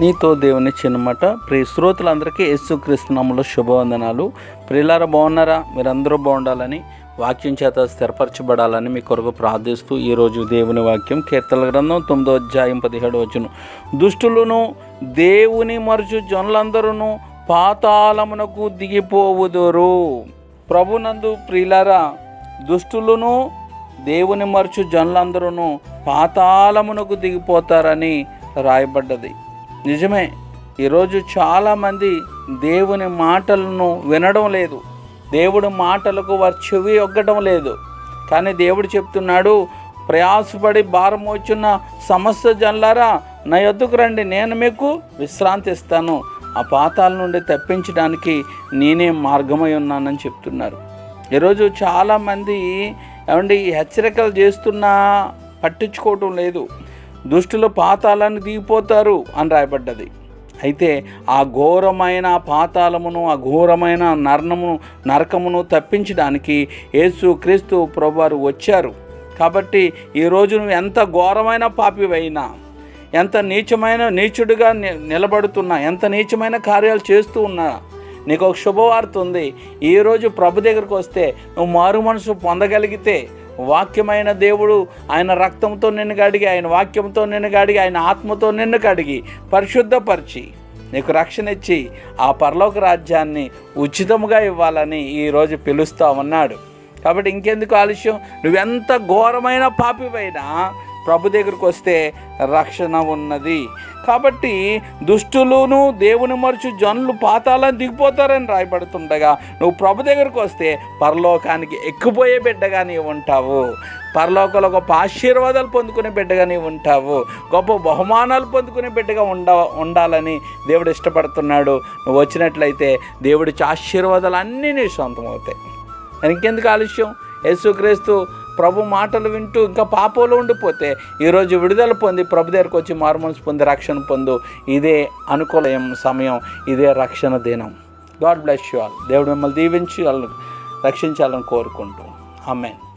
నీతో దేవుని చిన్నమాట. ప్రియ శ్రోతలందరికీ యేసుక్రీస్తునామంలో శుభవందనాలు. ప్రియులారా బాగున్నారా? మీరందరూ బాగుండాలని వాక్యం చేత స్థిరపరచబడాలని మీ కొరకు ప్రార్థిస్తూ ఈరోజు దేవుని వాక్యం కీర్తన గ్రంథం తొమ్మిదో అధ్యాయం పదిహేడు వచ్చును దుష్టులను దేవుని మరుచు జనులందరూ పాతాళమునకు దిగిపోవుదురు. ప్రభునందు ప్రియులారా దుష్టులను దేవుని మరుచు జనులందరూ పాతాళమునకు దిగిపోతారని రాయబడ్డది. నిజమే ఈరోజు చాలామంది దేవుని మాటలను వినడం లేదు. దేవుడి మాటలకు వారు చెవి ఒగ్గడం లేదు. కానీ దేవుడు చెప్తున్నాడు ప్రయాసపడి భారం వచ్చిన సమస్త జనులారా నా ఎద్దుకు రండి నేను మీకు విశ్రాంతి ఇస్తాను. ఆ పాతాల నుండి తప్పించడానికి నేనే మార్గమై ఉన్నానని చెప్తున్నారు. ఈరోజు చాలామంది ఏమండి హెచ్చరికలు చేస్తున్నా పట్టించుకోవటం లేదు. దుష్టులు పాతాలను దిగిపోతారు అని రాయబడ్డది. అయితే ఆ ఘోరమైన పాతాళమును ఆ ఘోరమైన నర్ణమును నరకమును తప్పించడానికి యేసు క్రీస్తు ప్రభువారు వచ్చారు. కాబట్టి ఈరోజు నువ్వు ఎంత ఘోరమైన పాపివైనా ఎంత నీచమైన నీచుడిగా ని- నిలబడుతున్నా ఎంత నీచమైన కార్యాలు చేస్తూ ఉన్నా నీకు ఒక శుభవార్త ఉంది. ఈరోజు ప్రభు దగ్గరకు వస్తే నువ్వు మారు మనసు పొందగలిగితే వాక్యమైన దేవుడు ఆయన రక్తంతో నిన్ను కడిగి ఆయన వాక్యంతో నిన్ను కడిగి ఆయన ఆత్మతో నిన్ను కడిగి పరిశుద్ధపరిచి నీకు రక్షణ ఇచ్చి ఆ పరలోక రాజ్యాన్ని ఉచితముగా ఇవ్వాలని ఈరోజు పిలుస్తూ ఉన్నాడు. కాబట్టి ఇంకెందుకు ఆలస్యం? నువ్వెంత ఘోరమైన పాపివైనా ప్రభు దగ్గరికి వస్తే రక్షణ ఉన్నది. కాబట్టి దుష్టులును దేవుని మరుచు జనులు పాతాలను దిగిపోతారని రాయబడుతుండగా నువ్వు ప్రభు దగ్గరకు వస్తే పరలోకానికి ఎక్కిపోయే బిడ్డగా నీవు ఉంటావు. పరలోకంలో గొప్ప ఆశీర్వాదాలు పొందుకునే బిడ్డగా నీవు ఉంటావు. గొప్ప బహుమానాలు పొందుకునే బిడ్డగా ఉండ ఉండాలని దేవుడు ఇష్టపడుతున్నాడు. నువ్వు వచ్చినట్లయితే దేవుడి ఆశీర్వాదాలు అన్నీ నీ సొంతం అవుతాయి. ఇంకెందుకు ఆలస్యం? యేసుక్రీస్తు ప్రభు మాటలు వింటూ ఇంకా పాపంలో ఉండిపోతే ఈరోజు విడుదల పొంది ప్రభు దగ్గరకు వచ్చి మార్మల్స్ పొంది రక్షణ పొందు. ఇదే అనుకూలం సమయం ఇదే రక్షణ దినం. God bless you all. దేవుడు మిమ్మల్ని దీవించి రక్షించాలని కోరుకుంటూ. ఆమెన్.